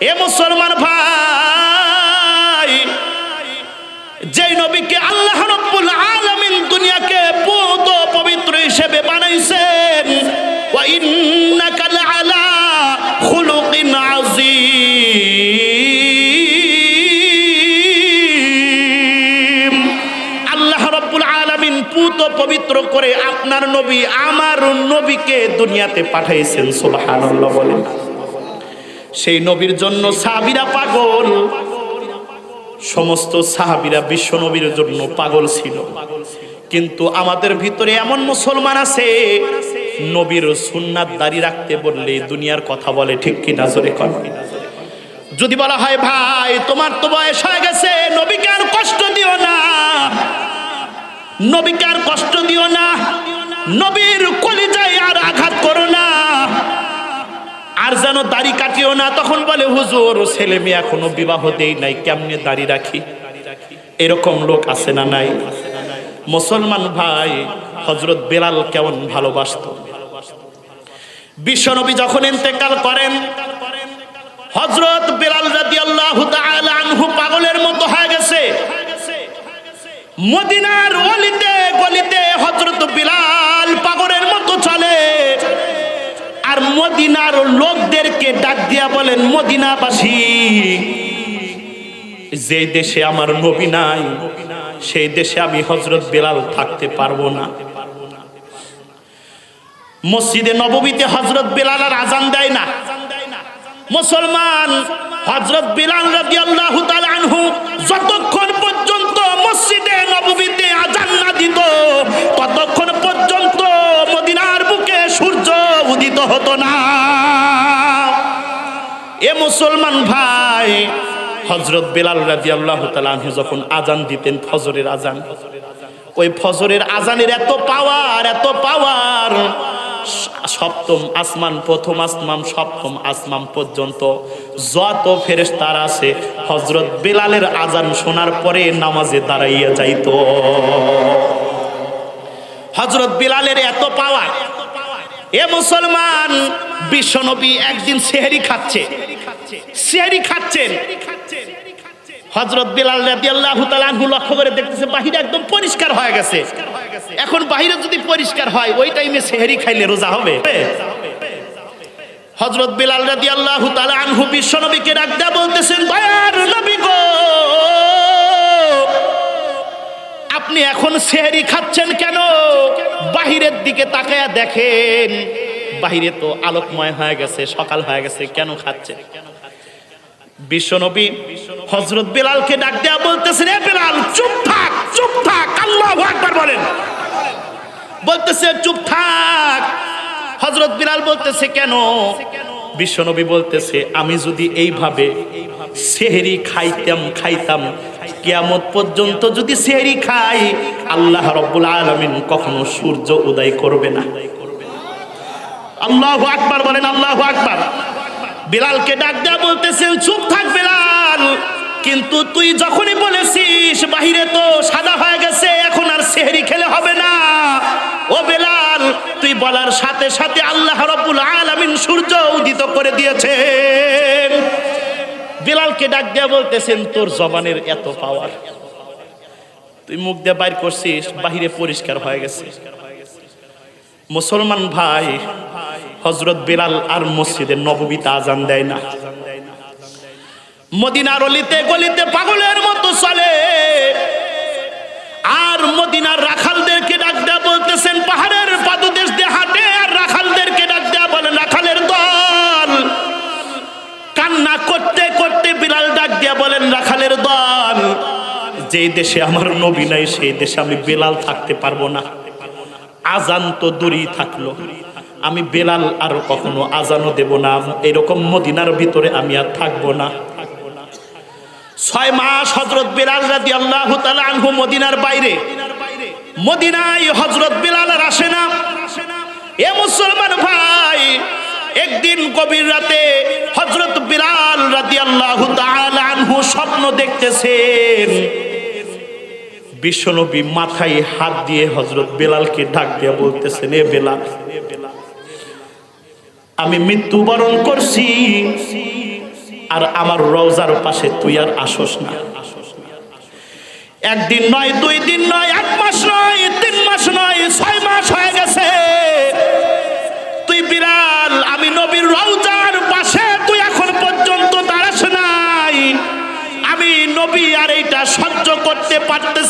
এ মুসলমান ভাই, যেই নবীকে আল্লাহ রব্বুল আলামিন দুনিয়াকে পুত পবিত্র হিসেবে বানাইছেন, ওয়া ইন্নাকা লাআলা খুলুকিন আযীম। আল্লাহ রব্বুল আলামিন পবিত্র করে আপনার নবী আমার নবীকে দুনিয়াতে পাঠাইছেন, সুবহানাল্লাহ বলেন। সেই নবীর জন্য সাহাবীরা পাগল। সমস্ত সাহাবিরা বিশ্ব নবীর জন্য পাগল ছিল। কিন্তু আমাদের ভিতরে এমন মুসলমান আছে, নবীর সুন্নাত দাড়ি রাখতে বললে দুনিয়ার কথা বলে, ঠিক কি নজরে কর যদি বলা হয়, ভাই, তোমার তো বয়স হয়ে গেছে, নবীকে আর কষ্ট দিও না। নবীকে আর কষ্ট দিও না। নবীর যেন দাড়ি কাটিও না, তখন বলে, হুজুর, ছেলে মেয়ে এখনও বিবাহ দেই নাই, কেমনে দাড়ি রাখি? এরকম লোক আছে না নাই? মুসলমান ভাই হজরত বেলাল কেমন ভালোবাসত? বিশ্বনবী যখন ইন্তেকাল করেন হজরত বেলাল রাদি আল্লাহ আনহু পাগলের মতো হয়ে গেছে। মদিনার অলিতে গলিতে হজরত বিলাল আর মদিনার লোকদেরকে ডাক দিয়া বলেন, মদিনাবাসী, যে দেশে আমার নবী নাই, সেই দেশে আমি হজরত বেলাল থাকতে পারব না। মসজিদে নববীতে হজরত বেলাল আর আজান দেয় না। মুসলমান হজরত বিলাল তাআলা আনহু যতক্ষণ হতো না। এ মুসলমান ভাই হজরত বেলাল রাদিয়াল্লাহু তাআলা আনহু যখন আজান দিতেন, ফজরের আজান ওই ফজরের আজানের এত পাওয়ার এত পাওয়ার সপ্তম আসমান, প্রথম আসমান, সপ্তম আসমান পর্যন্ত যত ফেরেশতার আছে হজরত বেলালের আজান শোনার পরে নামাজে দাঁড়াইয়া যাইত। হজরত বিলালের এত পাওয়ার এ মুসলমান, বিশ্বনবী একদিন সেহেরি খাচ্ছে। সেহেরি খাচ্ছেন। হজরত বিলাল রাদিয়াল্লাহু তাআলা লক্ষ্য করে দেখতেছে বাহিরে একদম পরিষ্কার হয়ে গেছে। এখন বাহিরে যদি পরিষ্কার হয়, ওই টাইমে সেহেরি খাইলে রোজা হবে। হজরত বিলাল রাদিয়াল্লাহু তাআলা আনহু বিশ্বনবীকে ডাক বলতেছেন, দয়ার নবী গো! আপনি এখন সেহেরি খাচ্ছেন কেন? বাহিরের দিকে তাকায়া দেখেন, বাহিরে তো আলোকময় হয়ে গেছে, সকাল হয়ে গেছে, কেন খাচ্ছেন? বিশ্বনবী হজরত বেলালকে ডাক দেয়া বলতেছেন, এ বেলাল, চুপ থাক চুপ থাক, আল্লাহু আকবার বলেন। বলতেছে, চুপ থাক। হজরত বিলাল বলতেছে, কেন? বিশ্বনবী বলতেছে, আমি যদি এইভাবে সেহেরি খাইতাম খাইতাম কিয়ামত পর্যন্ত যদি সেহেরি খাই আল্লাহ রব্বুল আলামিন কখনো সূর্য উদয় করবে না। আল্লাহ আকবার বলেন, আল্লাহ আকবার। বিলালকে ডাক দেয়া বলতেছে চুপ থাক বিলাল, কিন্তু তুই যখনই বলেছিস, বাহিরে তো সাদা হয়ে গেছে, এখন আর সেহরি খেলে হবে না। ও বেলাল, তুই বলার সাথে সাথে আল্লাহ রব্বুল আলামিন সূর্য উদিত করে দিয়েছেন। বেলালকে ডাক দেয়া বলতেছেন, তোর জবানের এত পাওয়ার তুই মুখ দিয়ে বাইর করছিস, বাহিরে পরিষ্কার হয়ে গেছে। মুসলমান ভাই হজরত বেলাল আর মসজিদে নববীতে আজান দেয় না। মদিনার অলিতে গলিতে পাগলের মতো চলে। আর মদিনার রাখালদেরকে ডাক দেয়া বলতেছেন পাহাড়ের যেই দেশে আমার নবী নাই, সেই দেশে আমি বেলাল থাকতে পারব না। আজান তো দূরেই থাকল। আমি বেলাল আর কখনো আজানও দেব না। এরকম মদিনার ভিতরে আমি আর থাকব না। ছয় মাস হজরত বেলাল রাদি আল্লাহ আনহু মদিনার বাইরে। মদিনায় হজরত বেলাল আর আসে না। এ মুসলমান ভাই, একদিন গভীর রাতে হজরত বিলাল রাদি আল্লাহ আনহু স্বপ্ন দেখতেছেন। বিশ্বনবী মাথায় হাত দিয়ে হজরত বেলালকে ডাক দিয়ে বলতেছেন, এ বেলাল, আমি মৃত্যুবরণ করছি আর আমার রওজার পাশে তুই আর আসোস না। একদিন নয়, দুই দিন নয়, এক মাস নয়, তিন মাস নয়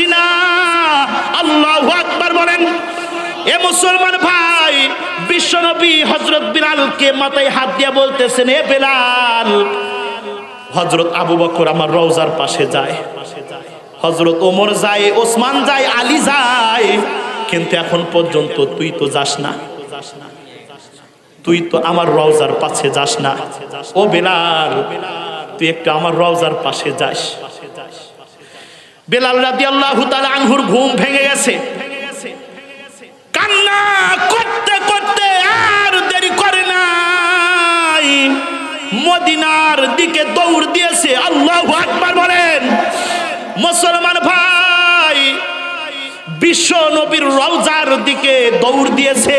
পারতেছি না আল্লাহ আকবার বলেন, এ মুসলমান ভাই বিশ্বনবী হজরত বিলালকে মাথায় হাত দিয়ে বলতেছেন, এ বেলাল হজরত আবু বকর আমার রওজার পাশে যায়। হজরত ওমর যায়, ওসমান যায়, আলী যায়। কিন্তু এখন পর্যন্ত তুই তো যাস না। তুই তো আমার রওজার পাশে যাস না। ও বেলাল, তুই একটু আমার রওজার পাশে যাস। বেলাল রাদি আল্লাহ আঙ্গুর ঘুম ভেঙে গেছে। কান্না করতে করতে আর দেরি করে নাই। মদিনার দিকে দৌড় দিয়েছে, আল্লাহ আকবার বলেন। মুসলমান ভাই, বিশ্ব নবীর রওজার দিকে দৌড় দিয়েছে।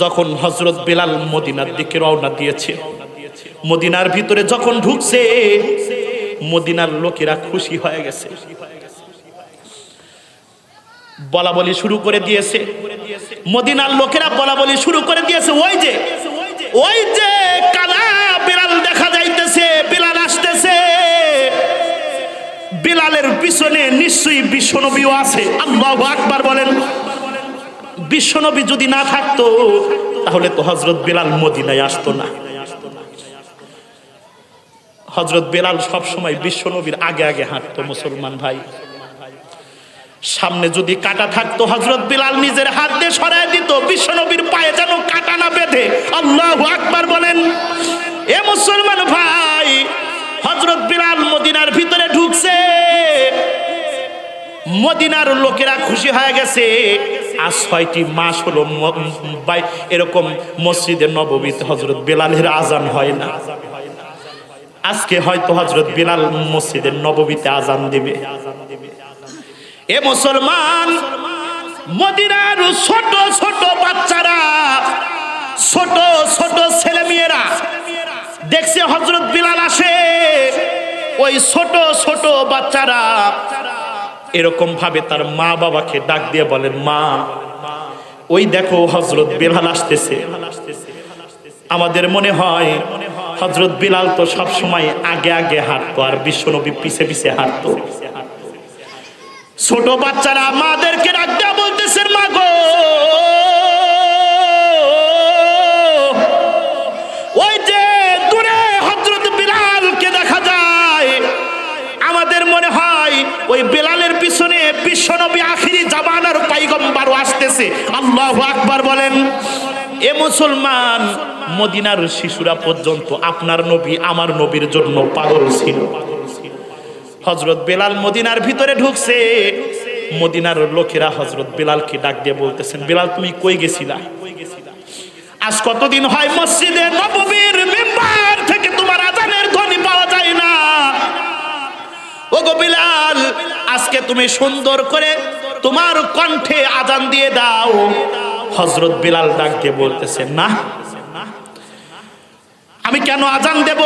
যখন হজরত বেলাল মদিনার দিকে রওনা দিয়েছে, মদিনার ভিতরে যখন ঢুকছে মদিনার লোকেরা খুশি হয়ে গেছে। বলা বলি শুরু করে দিয়েছে। মদিনার লোকেরা বলা বলি শুরু করে দিয়েছে। ওই যে ওই যে কালা বিড়াল দেখা যাইতেছে, বিড়াল আসতেছে। বিলালের পিছনে নিশ্চয়ই বিশ্বনবীও আছে। আল্লাহ আকবার বলেন। বিশ্বনবী যদি না থাকতো, তাহলে তো হজরত বিলাল মদিনায় আসতো না। হজরত বেলাল সবসময় বিশ্বনবীর আগে আগে হাঁটতো, মুসলমান ভাই। সামনে যদি কাটা থাকতো হজরত বিলাল নিজের হাত দিয়ে সরাই দিত, বিশ্বনবীর পায়ে যেন কাটা না বেঁধে। আল্লাহ আকবার বলেন, এ মুসলমান ভাই হজরত বিলাল মদিনার ভিতরে ঢুকছে। মদিনার লোকেরা খুশি হয়ে গেছে। আর ছয়টি মাস হলো এরকম মসজিদের নববীতে হজরত বেলালের আজান হয় না। আজকে হয়তো হজরত বিলাল মসজিদের নববীতে আজান দিবে। এ মুসলমান, মদিনার ছোট ছোট বাচ্চারা, ছোট ছোট ছেলে মেয়েরা দেখছে হজরত বিলাল আসে, ওই ছোট ছোট বাচ্চারা এরকম ভাবে তার মা বাবাকে ডাক দিয়ে বলেন মা, ওই দেখো হজরত বিলাল আসতেছে। আমাদের মনে হয় হজরত বিলাল তো সব সময় আগে আগে হাঁটতো আর বিশ্বনবী পিছে পিছে হাঁটতো। ছোট বাচ্চারা মাদেরকে ডাক দেয়া বলতেছেন মা গো ওই যে দূরে হজরত বিলালকে দেখা যায়। আমাদের মনে হয় ওই বেলালের পিছনে বিশ্বনবী আখিরি জামানার পাইগম্বারও আসতেছে। আল্লাহ আকবার বলেন, এ মুসলমান মদিনার শিশুরা পর্যন্ত আপনার নবী, আমার নবীর জন্য পাগল ছিল। হজরত বেলাল মদিনার ভিতরে ঢুকছে। মদিনার লোকেরা হজরত বেলালকে ডাক দিয়ে বলতেছেন, বেলাল, তুমি কই গেছিলা? আজ কতদিন হয় মসজিদে নববীর মেম্বার থেকে তোমার আজানের ধ্বনি পাওয়া যায় না। ও গো বিলাল, আজকে তুমি সুন্দর করে তোমার কণ্ঠে আজান দিয়ে দাও। হজরত বিলাল ডাক দিয়ে বলতেছেন না আমি কেন আজান দেব?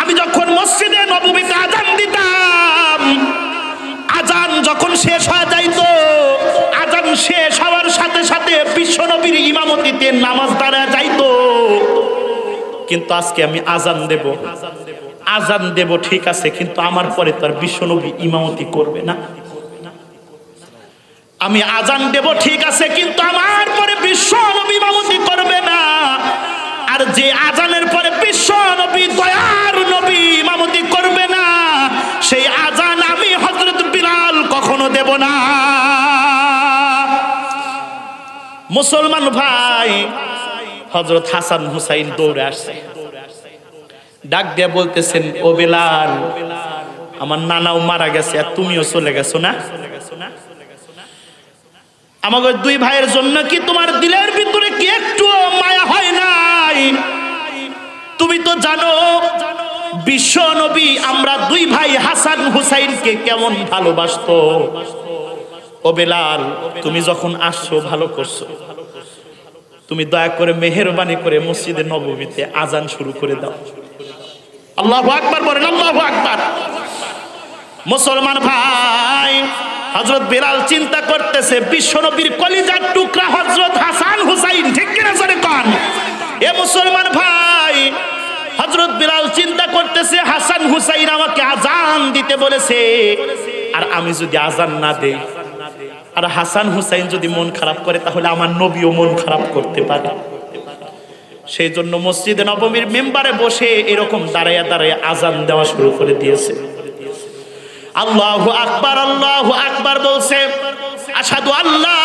আমি যখন মসজিদে নবমীতে আজান দিতাম, আজান যখন শেষ হয়ে যাইতো, আজান শেষ হওয়ার সাথে সাথে বিশ্বনবীর ইমামতিতে নামাজ দাঁড়া যাইতো। কিন্তু আজকে আমি আজান দেব। আজান দেব ঠিক আছে, কিন্তু আমার পরে তার বিশ্বনবী ইমামতি করবে না। আমি আজান দেব ঠিক আছে, কিন্তু আমার পরে মুসলমান ভাই হজরত হাসান হুসাইন দৌড়ে আসছে। ডাক দিয়ে বলতেছেন, ও বেলাল, আমার নানাও মারা গেছে আর তুমিও চলে গেছো না? আমাকে দুই ভাইয়ের জন্য কি তোমার দিলের ভিতরে কি একটু মায়া হয় নাই? তুমি তো জানো, বিশ্ব নবী আমরা দুই ভাই হাসান হুসাইনকে কেমন ভালোবাসতো। ও বেলাল, তুমি যখন আসছো, ভালো করছ। তুমি দয়া করে মেহরবানি করে মসজিদে নবমীতে আজান শুরু করে দাও। আল্লাহ আকবার বলেন, আল্লাহ আকবার। মুসলমান ভাই হজরত বেলাল চিন্তা করতেছে বিশ্বনবীর কলিজার টুকরা হজরত হাসান হুসাইন, ঠিক কিনা জোরে কন? এ মুসলমান ভাই হজরত বিলাল চিন্তা করতেছে, হাসান হুসাইন আমাকে আজান দিতে বলেছে। আর আমি যদি আজান না দেই আর হাসান হুসাইন যদি মন খারাপ করে, তাহলে আমার নবীও মন খারাপ করতে পারে। সেই জন্য মসজিদে নবমীর মেম্বারে বসে এরকম দাঁড়াইয়া দাঁড়াইয়া আজান দেওয়া শুরু করে দিয়েছে। আল্লাহ আকবার আল্লাহ আকবার বলছে আসাদু আল্লাহ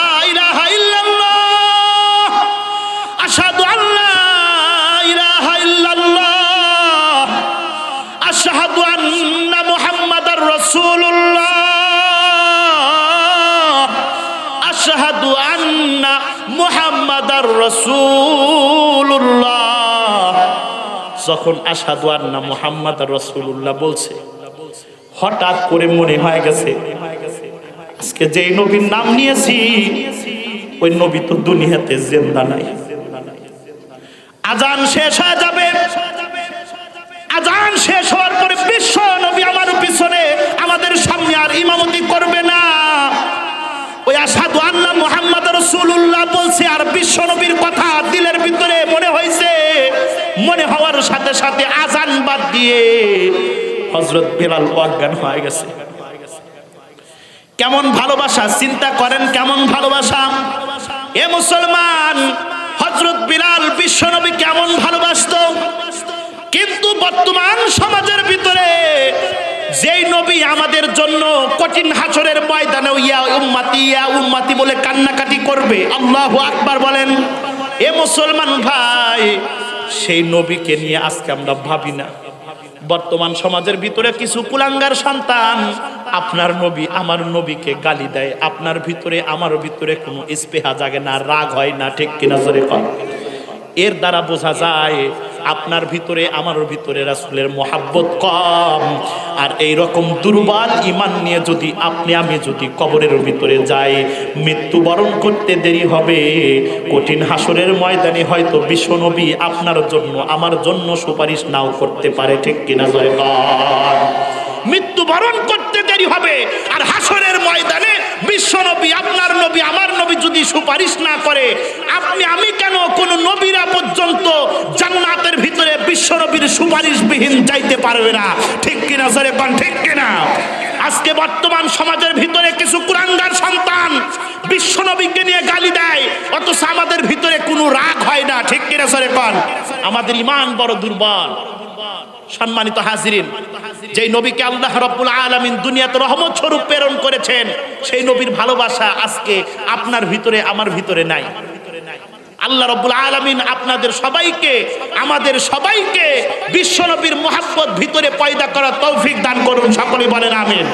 আশহাদু আল্লাহ রাসূলুল্লাহ। যখন আশহাদু আন্না রাসূলুল্লাহ বলছে, হঠাৎ করে মনে হয়ে গেছে, আজকে নবীর নাম নিয়েছি, ওই নবী তো দুনিয়াতে জিন্দা নাই। আজান শেষ হয়ে যাবে। আজান শেষ হওয়ার পরে বিশ্ব নবী আমার পিছনে, আমাদের সামনে আর ইমামতি বলছে আর বিশ্ব নবীর কথা দিলের ভিতরে মনে হয়েছে। মনে হওয়ার সাথে সাথে আজান বাদ দিয়ে হজরত বেলাল অজ্ঞান হয়ে গেছে। কেমন ভালোবাসা, চিন্তা করেন কেমন ভালোবাসা? এ মুসলমান হজরত বিলাল বিশ্বনবী কেমন ভালোবাসত? কিন্তু বর্তমান সমাজের ভিতরে যেই নবী আমাদের জন্য কঠিন হাসরের ময়দানে ইয়া উম্মাতি ইয়া উম্মাতি বলে কান্নাকাটি করবে, আল্লাহ আকবার বলেন, এ মুসলমান ভাই, সেই নবীকে নিয়ে আজকে আমরা ভাবি না। বর্তমান সমাজের ভিতরে কিছু কুলাঙ্গার সন্তান, আপনার নবী আমার নবীকে গালি দেয়, আপনার ভিতরে, আমার ভিতরে কোনো স্পেহা জাগে না, রাগ হয় না, ঠিক কিনা জোরে কন? এর দ্বারা বোঝা যায় আপনার ভিতরে আমার ভিতরে রাসুলের মহাব্বত কম। আর এই রকম দুর্বল ইমান নিয়ে যদি আপনি, আমি যদি কবরের ভিতরে যাই, মৃত্যুবরণ করতে দেরি হবে। কঠিন হাসরের ময়দানে হয়তো বিশ্বনবী আপনার জন্য, আমার জন্য সুপারিশ নাও করতে পারে, ঠিক কিনা জয় কর মৃত্যুবরণ করতে দেরি হবে। আর হাসরের ময়দানে বিশ্ব নবী আপনার নবী, আমার নবী যদি সুপারিশ না করে, আপনি, আমি কেন কোন নবীরা পর্যন্ত জান্নাতের ভিতরে বিশ্ব নবীর সুপারিশবিহীন যাইতে পারবে না? ঠিক কিনা সরে পান ঠিক কিনা? আজকে বর্তমান সমাজের ভিতরে কিছু কুরাঙ্গার সন্তান বিশ্ব নবীকে নিয়ে গালি দেয়, অথচ আমাদের ভিতরে কোনো রাগ হয় না। ঠিক কিনা সরে পান আমাদের ইমান বড় দুর্বল। সম্মানিত হাজিরিন যেই নবীকে আল্লাহ রব্বুল আলমিন দুনিয়াতে রহমত স্বরূপ প্রেরণ করেছেন, সেই নবীর ভালোবাসা আজকে আপনার ভিতরে, আমার ভিতরে নাই। আল্লাহ রব্বুল আলমিন আপনাদের সবাইকে, আমাদের সবাইকে বিশ্বনবীর মোহাব্বত ভিতরে পয়দা করার তৌফিক দান করুন সকলে বলেন আমিন।